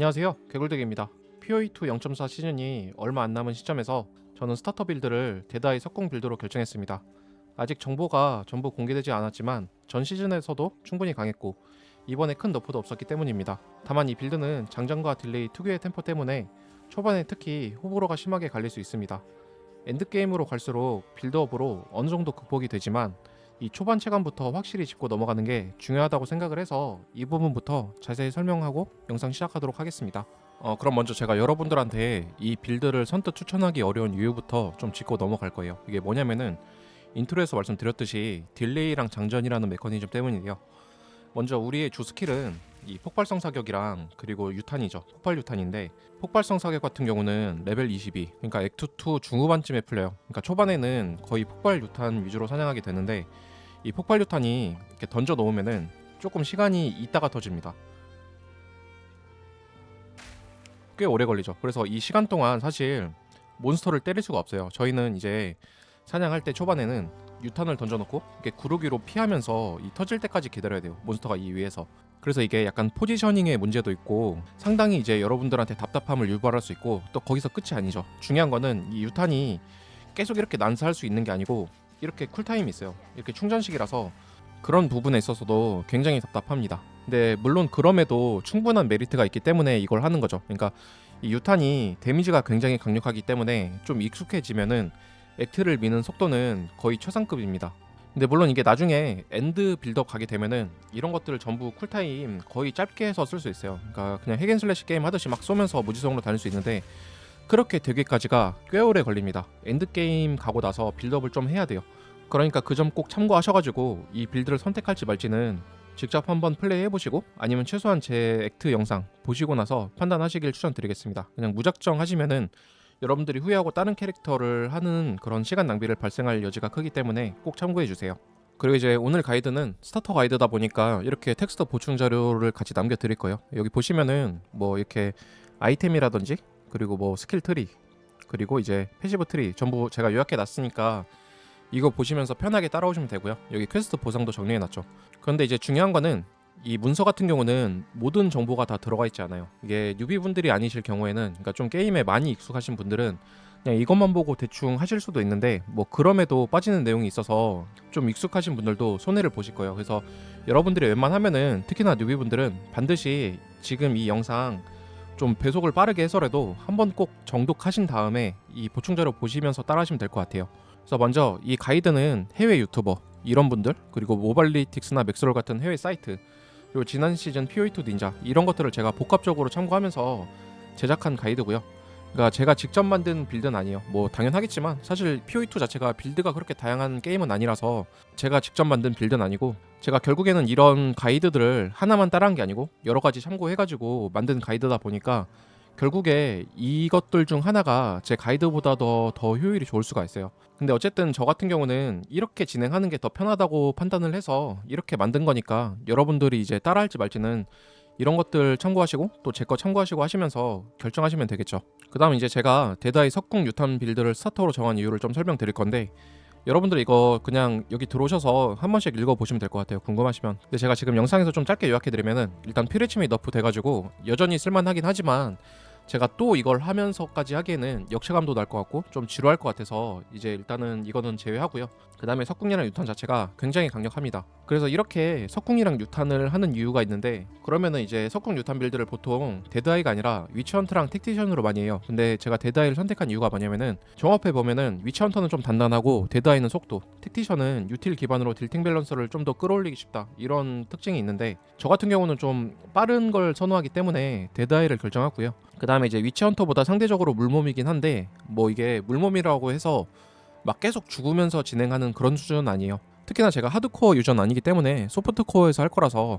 안녕하세요. 개굴대기입니다. POE2 0.4 시즌이 얼마 안 남은 시점에서 저는 스타터 빌드를 데다이 석궁 빌드로 결정했습니다. 아직 정보가 전부 공개되지 않았지만 전 시즌에서도 충분히 강했고 이번에 큰 너프도 없었기 때문입니다. 다만 이 빌드는 장전과 딜레이 특유의 템포 때문에 초반에 특히 호불호가 심하게 갈릴 수 있습니다. 엔드게임으로 갈수록 빌드업으로 어느 정도 극복이 되지만 이 초반 체감부터 확실히 짚고 넘어가는 게 중요하다고 생각을 해서 이 부분부터 자세히 설명하고 영상 시작하도록 하겠습니다. 어, 그럼 먼저 제가 여러분들한테 이 빌드를 선뜻 추천하기 어려운 이유부터 좀 짚고 넘어갈 거예요. 이게 뭐냐면은 인트로에서 말씀드렸듯이 딜레이랑 장전이라는 메커니즘 때문이에요. 먼저 우리의 주 스킬은 이 폭발성 사격이랑 그리고 유탄이죠. 폭발 유탄인데 폭발성 사격 같은 경우는 레벨 22. 그러니까 액트 2 중후반쯤에 풀려요. 그러니까 초반에는 거의 폭발 유탄 위주로 사냥하게 되는데 이 폭발 유탄이 이렇게 던져 놓으면은 조금 시간이 있다가 터집니다. 꽤 오래 걸리죠. 그래서 이 시간 동안 사실 몬스터를 때릴 수가 없어요. 저희는 이제 사냥할 때 초반에는 유탄을 던져놓고 이렇게 구르기로 피하면서 이 터질 때까지 기다려야 돼요. 몬스터가 이 위에서. 그래서 이게 약간 포지셔닝의 문제도 있고 상당히 이제 여러분들한테 답답함을 유발할 수 있고 또 거기서 끝이 아니죠. 중요한 거는 이 유탄이 계속 이렇게 난사할 수 있는 게 아니고 이렇게 쿨타임이 있어요. 이렇게 충전식이라서 그런 부분에 있어서도 굉장히 답답합니다. 근데 물론 그럼에도 충분한 메리트가 있기 때문에 이걸 하는 거죠. 그러니까 이 유탄이 데미지가 굉장히 강력하기 때문에 좀 익숙해지면은 액트를 미는 속도는 거의 최상급입니다. 근데 물론 이게 나중에 엔드 빌드업 가게 되면은 이런 것들을 전부 쿨타임 거의 짧게 해서 쓸 수 있어요. 그러니까 그냥 핵앤슬래시 게임 하듯이 막 쏘면서 무지성으로 다닐 수 있는데 그렇게 되기까지가 꽤 오래 걸립니다. 엔드 게임 가고 나서 빌드업을 좀 해야 돼요. 그러니까 그 점 꼭 참고하셔가지고 이 빌드를 선택할지 말지는 직접 한번 플레이 해보시고 아니면 최소한 제 액트 영상 보시고 나서 판단하시길 추천드리겠습니다. 그냥 무작정 하시면은 여러분들이 후회하고 다른 캐릭터를 하는 그런 시간 낭비를 발생할 여지가 크기 때문에 꼭 참고해 주세요. 그리고 이제 오늘 가이드는 스타터 가이드다 보니까 이렇게 텍스트 보충 자료를 같이 남겨 드릴 거예요. 여기 보시면은 뭐 이렇게 아이템이라든지 그리고 뭐 스킬 트리 그리고 이제 패시브 트리 전부 제가 요약해 놨으니까 이거 보시면서 편하게 따라오시면 되고요. 여기 퀘스트 보상도 정리해 놨죠. 그런데 이제 중요한 거는 이 문서 같은 경우는 모든 정보가 다 들어가 있지 않아요. 이게 뉴비분들이 아니실 경우에는 그러니까 좀 게임에 많이 익숙하신 분들은 그냥 이것만 보고 대충 하실 수도 있는데 뭐 그럼에도 빠지는 내용이 있어서 좀 익숙하신 분들도 손해를 보실 거예요. 그래서 여러분들이 웬만하면은 특히나 뉴비분들은 반드시 지금 이 영상 좀 배속을 빠르게 해서라도 한번 꼭 정독하신 다음에 이 보충 자료 보시면서 따라하시면 될 것 같아요. 그래서 먼저 이 가이드는 해외 유튜버 이런 분들 그리고 모발리틱스나 맥스롤 같은 해외 사이트 그리고 지난 시즌 POE2 닌자 이런 것들을 제가 복합적으로 참고하면서 제작한 가이드고요. 그러니까 제가 직접 만든 빌드는 아니에요. 뭐 당연하겠지만 사실 POE2 자체가 빌드가 그렇게 다양한 게임은 아니라서 제가 직접 만든 빌드는 아니고 제가 결국에는 이런 가이드들을 하나만 따라한 게 아니고 여러 가지 참고해가지고 만든 가이드다 보니까 결국에 이것들 중 하나가 제 가이드보다 더, 더 효율이 좋을 수가 있어요. 근데 어쨌든 저 같은 경우는 이렇게 진행하는 게 더 편하다고 판단을 해서 이렇게 만든 거니까 여러분들이 이제 따라할지 말지는 이런 것들 참고하시고 또 제 거 참고하시고 하시면서 결정하시면 되겠죠. 그 다음 이제 제가 데다이 석궁 유탄 빌드를 스타터로 정한 이유를 좀 설명드릴 건데 여러분들 이거 그냥 여기 들어오셔서 한 번씩 읽어보시면 될 것 같아요. 궁금하시면. 근데 제가 지금 영상에서 좀 짧게 요약해드리면은 일단 피레침이 너프 돼가지고 여전히 쓸만하긴 하지만 제가 또 이걸 하면서까지 하기에는 역체감도 날 것 같고 좀 지루할 것 같아서 이제 일단은 이거는 제외하고요. 그 다음에 석궁이랑 유탄 자체가 굉장히 강력합니다. 그래서 이렇게 석궁이랑 유탄을 하는 이유가 있는데 그러면은 이제 석궁 유탄 빌드를 보통 데드아이가 아니라 위치헌터랑 택티션으로 많이 해요. 근데 제가 데드아이를 선택한 이유가 뭐냐면은 종합해 보면은 위치헌터는 좀 단단하고 데드아이는 속도, 택티션은 유틸 기반으로 딜팅 밸런스를 좀 더 끌어올리기 쉽다 이런 특징이 있는데 저 같은 경우는 좀 빠른 걸 선호하기 때문에 데드아이를 결정하고요. 그 다음에 이제 위치헌터보다 상대적으로 물몸이긴 한데 뭐 이게 물몸이라고 해서 막 계속 죽으면서 진행하는 그런 수준은 아니에요. 특히나 제가 하드코어 유저는 아니기 때문에 소프트코어에서 할 거라서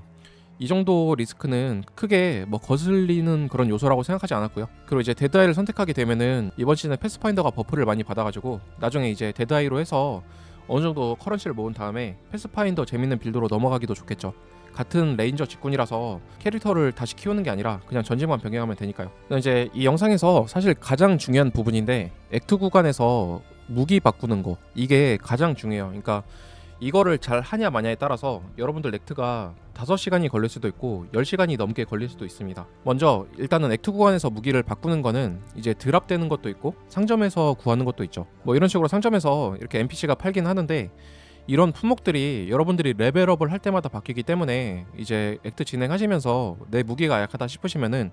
이 정도 리스크는 크게 뭐 거슬리는 그런 요소라고 생각하지 않았고요. 그리고 이제 데드아이를 선택하게 되면은 이번 시즌에 패스파인더가 버프를 많이 받아가지고 나중에 이제 데드아이로 해서 어느 정도 커런시를 모은 다음에 패스파인더 재밌는 빌드로 넘어가기도 좋겠죠. 같은 레인저 직군이라서 캐릭터를 다시 키우는 게 아니라 그냥 전쟁만 병행하면 되니까요. 이제 이 영상에서 사실 가장 중요한 부분인데 액트 구간에서 무기 바꾸는 거 이게 가장 중요해요. 그러니까 이거를 잘 하냐 마냐에 따라서 여러분들 렉트가 5시간이 걸릴 수도 있고 10시간이 넘게 걸릴 수도 있습니다. 먼저 일단은 액트 구간에서 무기를 바꾸는 거는 이제 드랍되는 것도 있고 상점에서 구하는 것도 있죠. 뭐 이런 식으로 상점에서 이렇게 NPC가 팔긴 하는데 이런 품목들이 여러분들이 레벨업을 할 때마다 바뀌기 때문에 이제 액트 진행하시면서 내 무기가 약하다 싶으시면은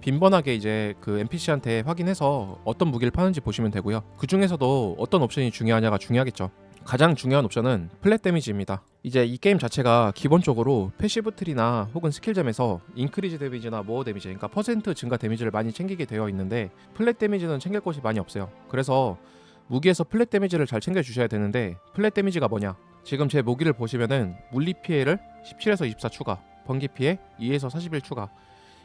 빈번하게 이제 그 NPC한테 확인해서 어떤 무기를 파는지 보시면 되고요. 그 중에서도 어떤 옵션이 중요하냐가 중요하겠죠. 가장 중요한 옵션은 플랫 데미지입니다. 이제 이 게임 자체가 기본적으로 패시브 트리나 혹은 스킬점에서 인크리즈 데미지나 모어 데미지, 그러니까 퍼센트 증가 데미지를 많이 챙기게 되어 있는데 플랫 데미지는 챙길 곳이 많이 없어요. 그래서 무기에서 플랫 데미지를 잘 챙겨 주셔야 되는데 플랫 데미지가 뭐냐? 지금 제 무기를 보시면은 물리 피해를 17에서 24 추가, 번개 피해 2에서 41 추가.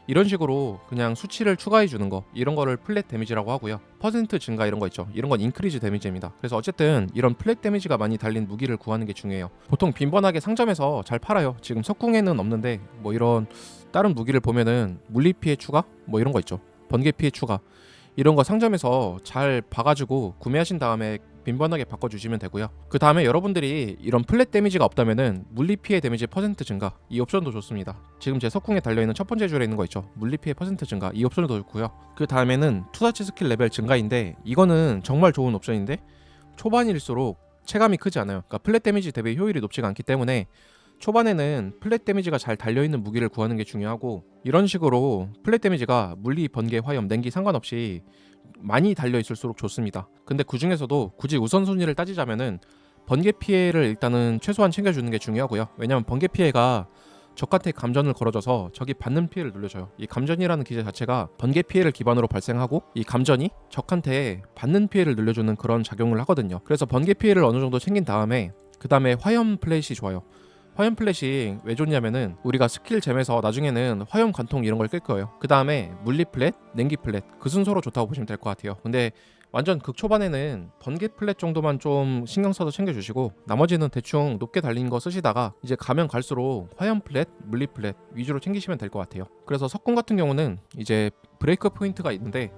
이런 식으로 그냥 수치를 추가해 주는 거 이런 거를 플랫 데미지라고 하고요. 퍼센트 증가 이런 거 있죠. 이런 건 인크리즈 데미지입니다. 그래서 어쨌든 이런 플랫 데미지가 많이 달린 무기를 구하는 게 중요해요. 보통 빈번하게 상점에서 잘 팔아요. 지금 석궁에는 없는데 뭐 이런 다른 무기를 보면은 물리 피해 추가 뭐 이런 거 있죠. 번개 피해 추가 이런 거 상점에서 잘 봐가지고 구매하신 다음에 빈번하게 바꿔주시면 되고요. 그 다음에 여러분들이 이런 플랫 데미지가 없다면은 물리 피해 데미지 퍼센트 증가 이 옵션도 좋습니다. 지금 제 석궁에 달려있는 첫 번째 줄에 있는 거 있죠. 물리 피해 퍼센트 증가 이 옵션도 좋고요. 그 다음에는 투자치 스킬 레벨 증가인데 이거는 정말 좋은 옵션인데 초반일수록 체감이 크지 않아요. 그러니까 플랫 데미지 대비 효율이 높지가 않기 때문에 초반에는 플랫 데미지가 잘 달려있는 무기를 구하는 게 중요하고 이런 식으로 플랫 데미지가 물리, 번개, 화염, 냉기 상관없이 많이 달려있을수록 좋습니다. 근데 그 중에서도 굳이 우선순위를 따지자면은 번개 피해를 일단은 최소한 챙겨주는 게 중요하고요. 왜냐면 번개 피해가 적한테 감전을 걸어줘서 적이 받는 피해를 늘려줘요. 이 감전이라는 기제 자체가 번개 피해를 기반으로 발생하고 이 감전이 적한테 받는 피해를 늘려주는 그런 작용을 하거든요. 그래서 번개 피해를 어느 정도 챙긴 다음에 그 다음에 화염 플랫이 좋아요. 화염 플랫이 왜 좋냐면은 우리가 스킬 잼에서 나중에는 화염 관통 이런 걸끌 거예요. 그 다음에 물리 플랫, 냉기 플랫 그 순서로 좋다고 보시면 될 것 같아요. 근데 완전 극 초반에는 번개 플랫 정도만 좀 신경 써서 챙겨주시고 나머지는 대충 높게 달린 거 쓰시다가 이제 가면 갈수록 화염 플랫, 물리 플랫 위주로 챙기시면 될 것 같아요. 그래서 석궁 같은 경우는 이제 브레이크 포인트가 있는데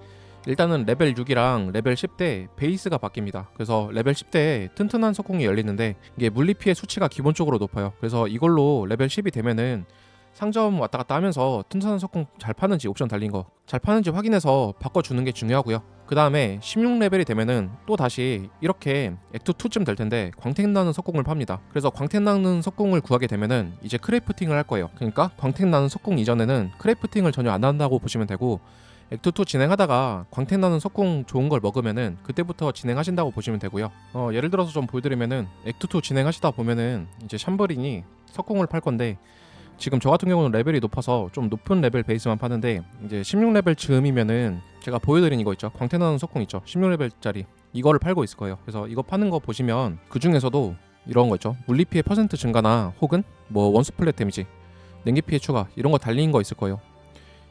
일단은 레벨 6이랑 레벨 10대 베이스가 바뀝니다. 그래서 레벨 10대에 튼튼한 석궁이 열리는데 이게 물리 피해 수치가 기본적으로 높아요. 그래서 이걸로 레벨 10이 되면은 상점 왔다 갔다 하면서 튼튼한 석궁 잘 파는지 옵션 달린 거 잘 파는지 확인해서 바꿔주는 게 중요하고요. 그 다음에 16레벨이 되면은 또 다시 이렇게 액트 2쯤 될 텐데 광택 나는 석궁을 팝니다. 그래서 광택 나는 석궁을 구하게 되면은 이제 크래프팅을 할 거예요. 그러니까 광택 나는 석궁 이전에는 크래프팅을 전혀 안 한다고 보시면 되고 액트 2 진행하다가 광택 나는 석궁 좋은 걸 먹으면은 그때부터 진행하신다고 보시면 되고요. 어, 예를 들어서 좀 보여드리면은 액트 2 진행하시다 보면은 이제 샴버린이 석궁을 팔 건데 지금 저 같은 경우는 레벨이 높아서 좀 높은 레벨 베이스만 파는데 이제 16레벨 즈음이면은 제가 보여드린 이거 있죠. 광택 나는 석궁 있죠. 16레벨짜리 이거를 팔고 있을 거예요. 그래서 이거 파는 거 보시면 그 중에서도 이런 거 있죠. 물리 피해 퍼센트 증가나 혹은 뭐 원수 플랫 데미지, 냉기 피해 추가 이런 거 달린 거 있을 거예요.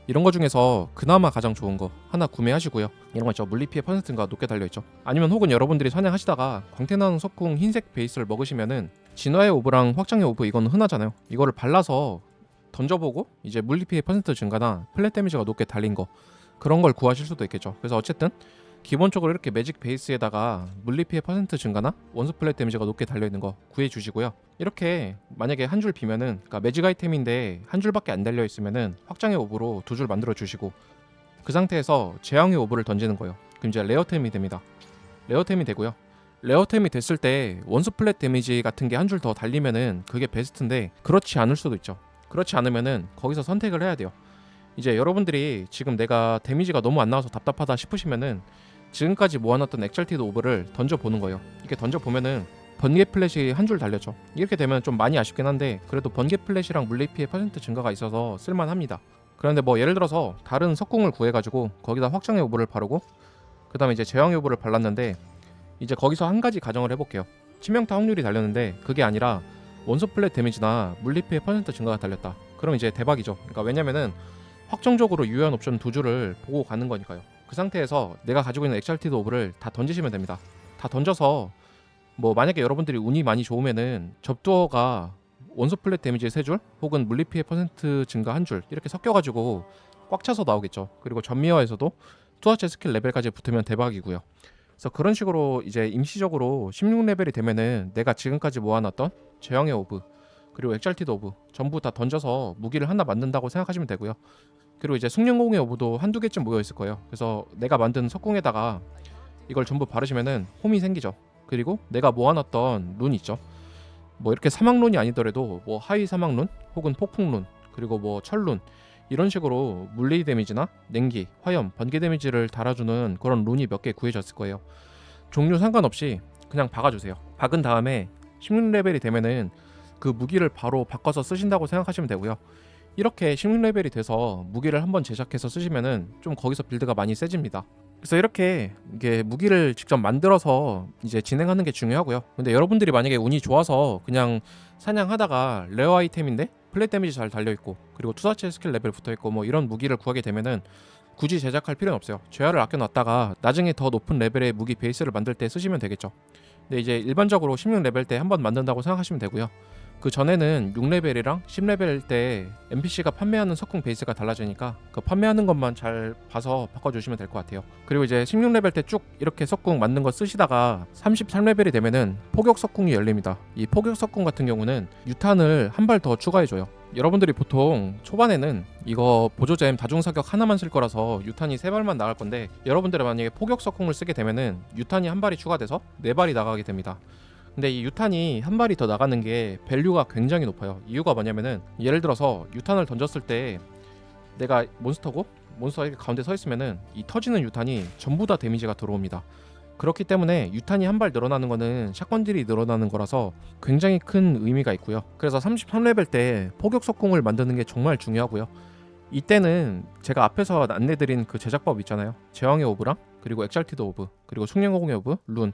이런 거 중에서 그나마 가장 좋은 거 하나 구매하시고요. 이런 거 있죠. 물리 피해 퍼센트가 높게 달려 있죠. 아니면 혹은 여러분들이 사냥하시다가 광택나는 석궁 흰색 베이스를 먹으시면은 진화의 오브랑 확장의 오브 이거는 흔하잖아요. 이거를 발라서 던져보고 이제 물리 피해 퍼센트 증가나 플랫 데미지가 높게 달린 거 그런 걸 구하실 수도 있겠죠. 그래서 어쨌든 기본적으로 이렇게 매직 베이스에다가 물리 피해 퍼센트 증가나 원수 플랫 데미지가 높게 달려 있는 거 구해 주시고요. 이렇게 만약에 한 줄 비면은 그러니까 매직 아이템인데 한 줄밖에 안 달려 있으면은 확장의 오브로 두 줄 만들어 주시고 그 상태에서 재앙의 오브를 던지는 거예요. 그럼 이제 레어템이 됩니다. 레어템이 되고요. 레어템이 됐을 때 원수 플랫 데미지 같은 게 한 줄 더 달리면은 그게 베스트인데 그렇지 않을 수도 있죠. 그렇지 않으면은 거기서 선택을 해야 돼요. 이제 여러분들이 지금 내가 데미지가 너무 안 나와서 답답하다 싶으시면은 지금까지 모아놨던 엑절티드 오브를 던져 보는 거예요. 이렇게 던져 보면은 번개 플랫이 한 줄 달렸죠. 이렇게 되면 좀 많이 아쉽긴 한데 그래도 번개 플랫이랑 물리 피해 퍼센트 증가가 있어서 쓸만합니다. 그런데 뭐 예를 들어서 다른 석궁을 구해가지고 거기다 확장의 오브를 바르고 그 다음에 이제 제왕의 오브를 발랐는데 이제 거기서 한 가지 가정을 해볼게요. 치명타 확률이 달렸는데 그게 아니라 원소 플랫 데미지나 물리 피해 퍼센트 증가가 달렸다. 그럼 이제 대박이죠. 그러니까 왜냐면은 확정적으로 유효한 옵션 두 줄을 보고 가는 거니까요. 그 상태에서 내가 가지고 있는 엑샬티드 오브를 다 던지시면 됩니다. 다 던져서 뭐 만약에 여러분들이 운이 많이 좋으면은 접두어가 원소 플랫 데미지 세줄 혹은 물리 피해 퍼센트 증가 한줄 이렇게 섞여가지고 꽉 차서 나오겠죠. 그리고 전미화에서도 투하체 스킬 레벨까지 붙으면 대박이고요. 그래서 그런 식으로 이제 임시적으로 16레벨이 되면은 내가 지금까지 모아놨던 제형의 오브 그리고 엑잘티드 오브 전부 다 던져서 무기를 하나 만든다고 생각하시면 되고요. 그리고 이제 숙련공의 오브도 한두 개쯤 모여 있을 거예요. 그래서 내가 만든 석궁에다가 이걸 전부 바르시면은 홈이 생기죠. 그리고 내가 모아놨던 룬 있죠. 뭐 이렇게 사막룬이 아니더라도 뭐 하위 사막룬 혹은 폭풍룬 그리고 뭐 철룬 이런 식으로 물리 데미지나 냉기, 화염, 번개 데미지를 달아주는 그런 룬이 몇 개 구해졌을 거예요. 종류 상관없이 그냥 박아주세요. 박은 다음에 16레벨이 되면은 그 무기를 바로 바꿔서 쓰신다고 생각하시면 되고요. 이렇게 16레벨이 돼서 무기를 한번 제작해서 쓰시면은 좀 거기서 빌드가 많이 세집니다. 그래서 이렇게 이게 무기를 직접 만들어서 이제 진행하는 게 중요하고요. 근데 여러분들이 만약에 운이 좋아서 그냥 사냥하다가 레어 아이템인데 플랫 데미지 잘 달려 있고 그리고 투사체 스킬 레벨 붙어 있고 뭐 이런 무기를 구하게 되면은 굳이 제작할 필요는 없어요. 재화를 아껴 놨다가 나중에 더 높은 레벨의 무기 베이스를 만들 때 쓰시면 되겠죠. 근데 이제 일반적으로 16레벨 때 한 번 만든다고 생각하시면 되고요. 그 전에는 6레벨이랑 10레벨 때 NPC가 판매하는 석궁 베이스가 달라지니까 그 판매하는 것만 잘 봐서 바꿔주시면 될 것 같아요. 그리고 이제 16레벨 때 쭉 이렇게 석궁 만든 거 쓰시다가 33레벨이 되면은 포격 석궁이 열립니다. 이 포격 석궁 같은 경우는 유탄을 한 발 더 추가해줘요. 여러분들이 보통 초반에는 이거 보조잼 다중사격 하나만 쓸 거라서 유탄이 세 발만 나갈 건데 여러분들이 만약에 포격 석궁을 쓰게 되면은 유탄이 한 발이 추가돼서 네 발이 나가게 됩니다. 근데 이 유탄이 한 발이 더 나가는 게 밸류가 굉장히 높아요. 이유가 뭐냐면은 예를 들어서 유탄을 던졌을 때 내가 몬스터고 몬스터가 이렇게 가운데 서 있으면은 이 터지는 유탄이 전부 다 데미지가 들어옵니다. 그렇기 때문에 유탄이 한 발 늘어나는 거는 샷건들이 늘어나는 거라서 굉장히 큰 의미가 있고요. 그래서 33레벨 때 포격 석궁을 만드는 게 정말 중요하고요. 이때는 제가 앞에서 안내드린 그 제작법 있잖아요. 제왕의 오브랑 그리고 엑잘티드 오브 그리고 숙련공의 오브 룬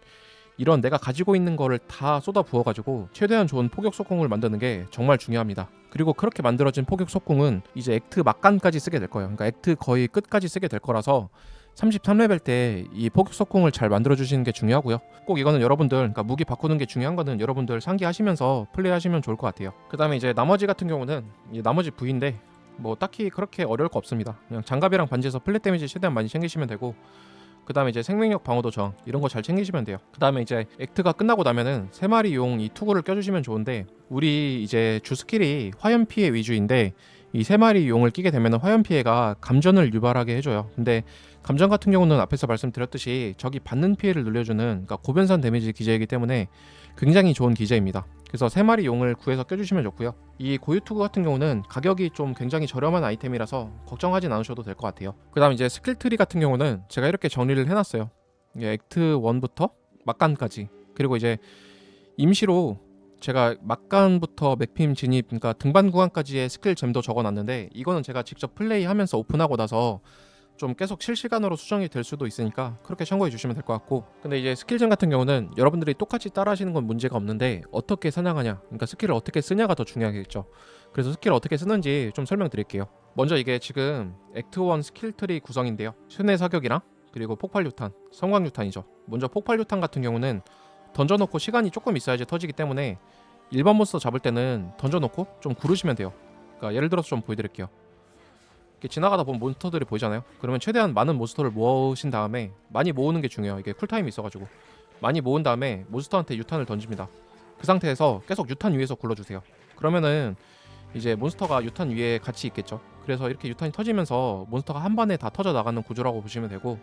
이런 내가 가지고 있는 거를 다 쏟아 부어가지고 최대한 좋은 포격 속공을 만드는 게 정말 중요합니다. 그리고 그렇게 만들어진 포격 속공은 이제 액트 막간까지 쓰게 될 거예요. 그러니까 액트 거의 끝까지 쓰게 될 거라서 33레벨 때 이 포격 속공을 잘 만들어 주시는 게 중요하고요. 꼭 이거는 여러분들 그러니까 무기 바꾸는 게 중요한 거는 여러분들 상기하시면서 플레이하시면 좋을 것 같아요. 그다음에 이제 나머지 같은 경우는 이 나머지 부위인데 뭐 딱히 그렇게 어려울 거 없습니다. 그냥 장갑이랑 반지에서 플랫 데미지 최대한 많이 챙기시면 되고 그 다음에 이제 생명력 방어도 저항 이런 거 잘 챙기시면 돼요. 그 다음에 이제 액트가 끝나고 나면은 세 마리 용 이 투구를 껴주시면 좋은데 우리 이제 주 스킬이 화염 피해 위주인데 이 세 마리 용을 끼게 되면 화염 피해가 감전을 유발하게 해줘요. 근데 감전 같은 경우는 앞에서 말씀드렸듯이 적이 받는 피해를 늘려주는 그러니까 고변산 데미지 기제이기 때문에 굉장히 좋은 기제입니다. 그래서 세 마리 용을 구해서 껴주시면 좋고요. 이 고유투구 같은 경우는 가격이 좀 굉장히 저렴한 아이템이라서 걱정하진 않으셔도 될 것 같아요. 그 다음 이제 스킬 트리 같은 경우는 제가 이렇게 정리를 해놨어요. 액트 1부터 막간까지 그리고 이제 임시로 제가 막간부터 맥핌 진입 그러니까 등반 구간까지의 스킬 잼도 적어놨는데 이거는 제가 직접 플레이하면서 오픈하고 나서 좀 계속 실시간으로 수정이 될 수도 있으니까 그렇게 참고해 주시면 될 것 같고. 근데 이제 스킬전 같은 경우는 여러분들이 똑같이 따라 하시는 건 문제가 없는데 어떻게 사냥하냐. 그러니까 스킬을 어떻게 쓰냐가 더 중요하겠죠. 그래서 스킬을 어떻게 쓰는지 좀 설명드릴게요. 먼저 이게 지금 액트 1 스킬 트리 구성인데요. 순회 사격이랑 그리고 폭발 유탄 성광 유탄이죠. 먼저 폭발 유탄 같은 경우는 던져놓고 시간이 조금 있어야지 터지기 때문에 일반 몬스터 잡을 때는 던져놓고 좀 구르시면 돼요. 그러니까 예를 들어서 좀 보여드릴게요 지나가다 보면 몬스터들이 보이잖아요. 그러면 최대한 많은 몬스터를 모으신 다음에 많이 모으는 게 중요해요. 이게 쿨타임이 있어가지고 많이 모은 다음에 몬스터한테 유탄을 던집니다. 그 상태에서 계속 유탄 위에서 굴러주세요. 그러면은 이제 몬스터가 유탄 위에 같이 있겠죠. 그래서 이렇게 유탄이 터지면서 몬스터가 한 번에 다 터져 나가는 구조라고 보시면 되고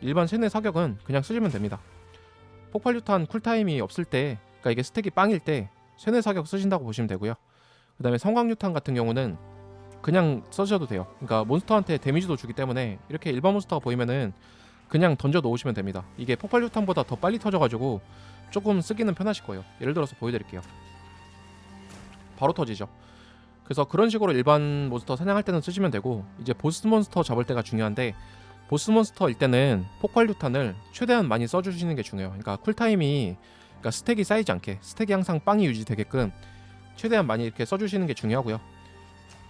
일반 세뇌 사격은 그냥 쓰시면 됩니다. 폭발 유탄 쿨타임이 없을 때, 그러니까 이게 스택이 빵일 때 세뇌 사격 쓰신다고 보시면 되고요. 그다음에 성광 유탄 같은 경우는 그냥 써주셔도 돼요. 그러니까 몬스터한테 데미지도 주기 때문에 이렇게 일반 몬스터가 보이면은 그냥 던져 놓으시면 됩니다. 이게 폭발 유탄보다 더 빨리 터져가지고 조금 쓰기는 편하실 거예요. 예를 들어서 보여드릴게요. 바로 터지죠. 그래서 그런 식으로 일반 몬스터 사냥할 때는 쓰시면 되고 이제 보스 몬스터 잡을 때가 중요한데 보스 몬스터일 때는 폭발 유탄을 최대한 많이 써주시는 게 중요해요. 그러니까 쿨타임이 그러니까 스택이 쌓이지 않게 스택이 항상 빵이 유지되게끔 최대한 많이 이렇게 써주시는 게 중요하고요.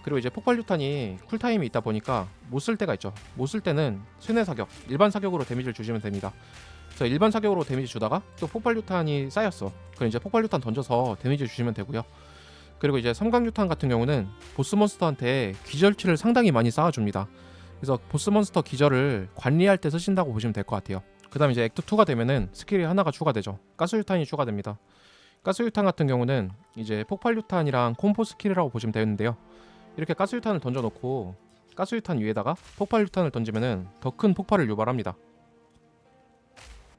그리고 이제 폭발 유탄이 쿨타임이 있다 보니까 못 쓸 때가 있죠. 못 쓸 때는 순회 사격, 일반 사격으로 데미지를 주시면 됩니다. 그래서 일반 사격으로 데미지 주다가 또 폭발 유탄이 쌓였어. 그럼 이제 폭발 유탄 던져서 데미지 주시면 되고요. 그리고 이제 섬광 유탄 같은 경우는 보스 몬스터한테 기절치를 상당히 많이 쌓아줍니다. 그래서 보스 몬스터 기절을 관리할 때 쓰신다고 보시면 될 것 같아요. 그 다음 이제 액트 2가 되면은 스킬이 하나가 추가되죠. 가스유탄이 추가됩니다. 가스유탄 같은 경우는 이제 폭발유탄이랑 콤보 스킬이라고 보시면 되는데요. 이렇게 가스유탄을 던져놓고 가스유탄 위에다가 폭발유탄을 던지면은 더 큰 폭발을 유발합니다.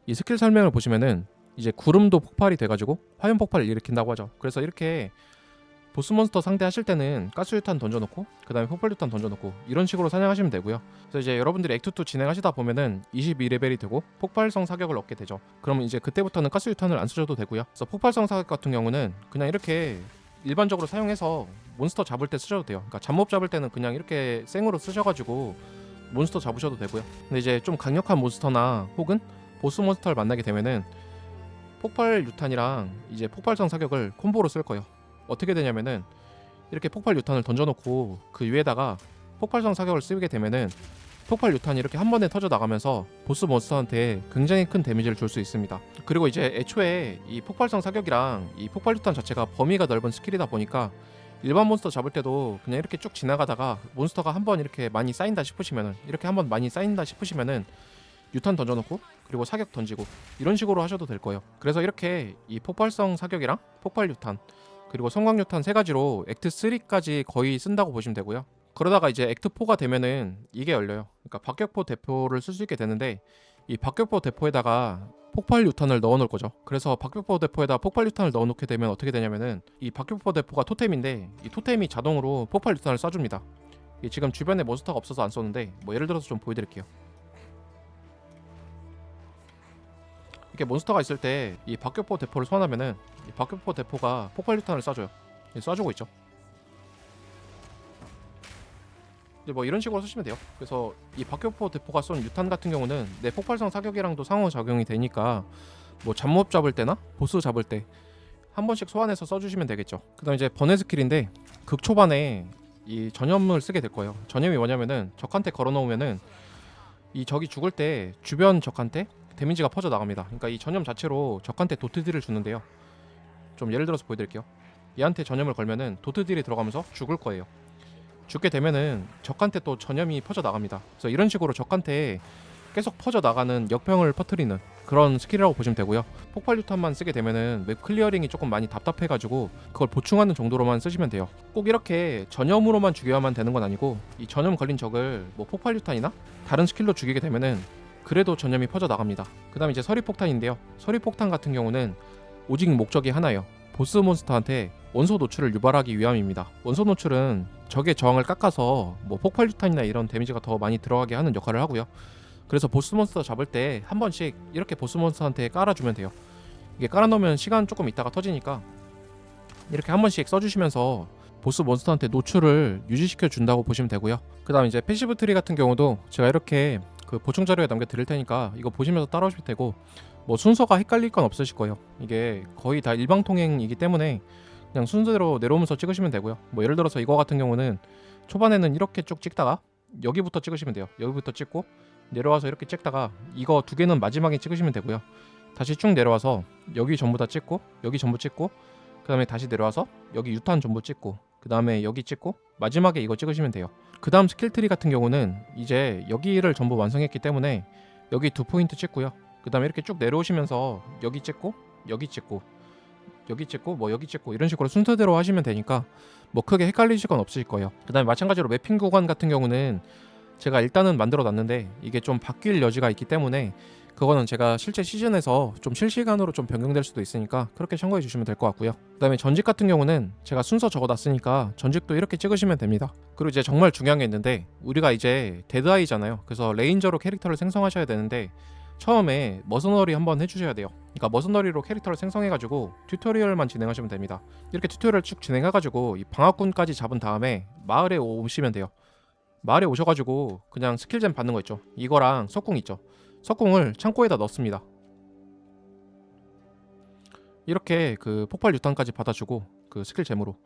이 스킬 설명을 보시면은 이제 구름도 폭발이 돼가지고 화염 폭발을 일으킨다고 하죠. 그래서 이렇게 보스 몬스터 상대하실 때는 가스유탄 던져놓고 그 다음에 폭발유탄 던져놓고 이런 식으로 사냥하시면 되고요. 그래서 이제 여러분들이 액트2 진행하시다 보면은 22레벨이 되고 폭발성 사격을 얻게 되죠. 그러면 이제 그때부터는 가스유탄을 안 쓰셔도 되고요. 그래서 폭발성 사격 같은 경우는 그냥 이렇게 일반적으로 사용해서 몬스터 잡을 때 쓰셔도 돼요. 그러니까 잡몹 잡을 때는 그냥 이렇게 생으로 쓰셔가지고 몬스터 잡으셔도 되고요. 근데 이제 좀 강력한 몬스터나 혹은 보스 몬스터를 만나게 되면은 폭발 유탄이랑 이제 폭발성 사격을 콤보로 쓸 거예요. 어떻게 되냐면은 이렇게 폭발 유탄을 던져놓고 그 위에다가 폭발성 사격을 쓰게 되면은 폭발 유탄이 이렇게 한 번에 터져 나가면서 보스 몬스터한테 굉장히 큰 데미지를 줄 수 있습니다. 그리고 이제 애초에 이 폭발성 사격이랑 이 폭발 유탄 자체가 범위가 넓은 스킬이다 보니까 일반 몬스터 잡을 때도 그냥 이렇게 쭉 지나가다가 몬스터가 한 번 이렇게 많이 쌓인다 싶으시면은 이렇게 한 번 많이 쌓인다 싶으시면은 유탄 던져놓고 그리고 사격 던지고 이런 식으로 하셔도 될 거예요. 그래서 이렇게 이 폭발성 사격이랑 폭발 유탄 그리고 성광 유탄 세 가지로 액트 3까지 거의 쓴다고 보시면 되고요. 그러다가 이제 액트 4가 되면은 이게 열려요. 그러니까 박격포 대포를 쓸 수 있게 되는데 이 박격포 대포에다가 폭발 유탄을 넣어 놓을 거죠. 그래서 박격포 대포에다 폭발 유탄을 넣어 놓게 되면 어떻게 되냐면은 이 박격포 대포가 토템인데 이 토템이 자동으로 폭발 유탄을 쏴 줍니다. 이게 지금 주변에 몬스터가 없어서 안 쏘는데 뭐 예를 들어서 좀 보여 드릴게요. 이렇게 몬스터가 있을 때 이 박격포 대포를 소환하면은 이 박격포 대포가 폭발 유탄을 쏴줘요. 이 쏴주고 있죠. 이제 뭐 이런 식으로 쓰시면 돼요. 그래서 이 박격포 대포가 쏜 유탄 같은 경우는 내 폭발성 사격이랑도 상호 작용이 되니까 뭐 잡몹 잡을 때나 보스 잡을 때 한 번씩 소환해서 써주시면 되겠죠. 그다음 이제 번외 스킬인데 극 초반에 이 전염을 쓰게 될 거예요. 전염이 뭐냐면은 적한테 걸어놓으면은 이 적이 죽을 때 주변 적한테 데미지가 퍼져 나갑니다. 그러니까 이 전염 자체로 적한테 도트 딜을 주는데요. 좀 예를 들어서 보여드릴게요. 얘한테 전염을 걸면은 도트 딜이 들어가면서 죽을 거예요. 죽게 되면은 적한테 또 전염이 퍼져 나갑니다. 그래서 이런 식으로 적한테 계속 퍼져 나가는 역병을 퍼뜨리는 그런 스킬이라고 보시면 되고요. 폭발 유탄만 쓰게 되면은 맵 클리어링이 조금 많이 답답해가지고 그걸 보충하는 정도로만 쓰시면 돼요. 꼭 이렇게 전염으로만 죽여야만 되는 건 아니고 이 전염 걸린 적을 뭐 폭발 유탄이나 다른 스킬로 죽이게 되면은 그래도 전염이 퍼져 나갑니다. 그다음 이제 서리 폭탄인데요. 서리 폭탄 같은 경우는 오직 목적이 하나예요. 보스 몬스터한테 원소 노출을 유발하기 위함입니다. 원소 노출은 적의 저항을 깎아서 뭐 폭발 유탄이나 이런 데미지가 더 많이 들어가게 하는 역할을 하고요. 그래서 보스 몬스터 잡을 때 한 번씩 이렇게 보스 몬스터한테 깔아주면 돼요. 이게 깔아놓으면 시간 조금 있다가 터지니까 이렇게 한 번씩 써주시면서 보스 몬스터한테 노출을 유지시켜 준다고 보시면 되고요. 그 다음 이제 패시브 트리 같은 경우도 제가 이렇게 그 보충 자료에 남겨 드릴 테니까 이거 보시면서 따라오시면 되고 뭐 순서가 헷갈릴 건 없으실 거예요. 이게 거의 다 일방 통행이기 때문에 그냥 순서대로 내려오면서 찍으시면 되고요. 뭐 예를 들어서 이거 같은 경우는 초반에는 이렇게 쭉 찍다가 여기부터 찍으시면 돼요. 여기부터 찍고 내려와서 이렇게 찍다가 이거 두 개는 마지막에 찍으시면 되고요. 다시 쭉 내려와서 여기 전부 다 찍고 여기 전부 찍고 그 다음에 다시 내려와서 여기 유탄 전부 찍고 그 다음에 여기 찍고 마지막에 이거 찍으시면 돼요. 그 다음 스킬 트리 같은 경우는 이제 여기를 전부 완성했기 때문에 여기 두 포인트 찍고요. 그 다음에 이렇게 쭉 내려오시면서 여기 찍고 여기 찍고 여기 찍고 뭐 여기 찍고 이런 식으로 순서대로 하시면 되니까 뭐 크게 헷갈리실 건 없으실 거예요. 그 다음에 마찬가지로 매핑 구간 같은 경우는 제가 일단은 만들어 놨는데 이게 좀 바뀔 여지가 있기 때문에 그거는 제가 실제 시즌에서 좀 실시간으로 좀 변경될 수도 있으니까 그렇게 참고해 주시면 될 것 같고요. 그다음에 전직 같은 경우는 제가 순서 적어놨으니까 전직도 이렇게 찍으시면 됩니다. 그리고 이제 정말 중요한 게 있는데 우리가 이제 데드아이잖아요. 그래서 레인저로 캐릭터를 생성하셔야 되는데 처음에 머서너리 한번 해주셔야 돼요. 그러니까 머서너리로 캐릭터를 생성해가지고 튜토리얼만 진행하시면 됩니다. 이렇게 튜토리얼 쭉 진행해가지고 이 방학군까지 잡은 다음에 마을에 오시면 돼요. 마을에 오셔가지고 그냥 스킬잼 받는 거 있죠. 이거랑 석궁 있죠. 석궁을 창고에다 넣습니다. 이렇게 그 폭발 유탄까지 받아주고 그 스킬 잼으로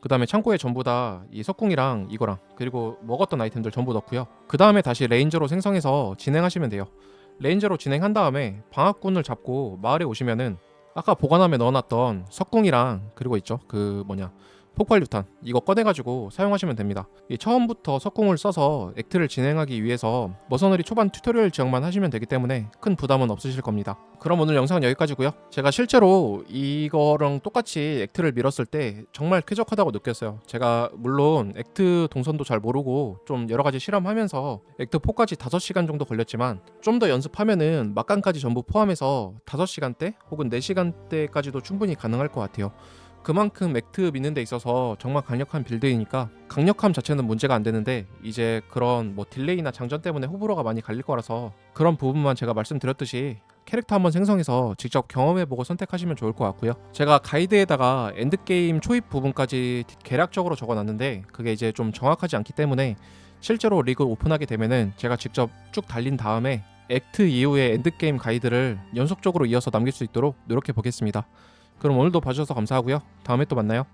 그 다음에 창고에 전부 다 이 석궁이랑 이거랑 그리고 먹었던 아이템들 전부 넣고요. 그 다음에 다시 레인저로 생성해서 진행하시면 돼요. 레인저로 진행한 다음에 방학군을 잡고 마을에 오시면은 아까 보관함에 넣어놨던 석궁이랑 그리고 있죠? 그 뭐냐 폭발 유탄 이거 꺼내가지고 사용하시면 됩니다. 이 처음부터 석궁을 써서 액트를 진행하기 위해서 머서너리 초반 튜토리얼 지역만 하시면 되기 때문에 큰 부담은 없으실 겁니다. 그럼 오늘 영상은 여기까지고요. 제가 실제로 이거랑 똑같이 액트를 밀었을 때 정말 쾌적하다고 느꼈어요. 제가 물론 액트 동선도 잘 모르고 좀 여러 가지 실험하면서 액트 4까지 5시간 정도 걸렸지만 좀 더 연습하면은 막간까지 전부 포함해서 5시간대 혹은 4시간대까지도 충분히 가능할 것 같아요. 그만큼 액트 미는 데 있어서 정말 강력한 빌드이니까 강력함 자체는 문제가 안 되는데 이제 그런 뭐 딜레이나 장전 때문에 호불호가 많이 갈릴 거라서 그런 부분만 제가 말씀드렸듯이 캐릭터 한번 생성해서 직접 경험해보고 선택하시면 좋을 것 같고요. 제가 가이드에다가 엔드게임 초입 부분까지 개략적으로 적어놨는데 그게 이제 좀 정확하지 않기 때문에 실제로 리그 오픈하게 되면은 제가 직접 쭉 달린 다음에 액트 이후의 엔드게임 가이드를 연속적으로 이어서 남길 수 있도록 노력해 보겠습니다. 그럼 오늘도 봐주셔서 감사하고요. 다음에 또 만나요.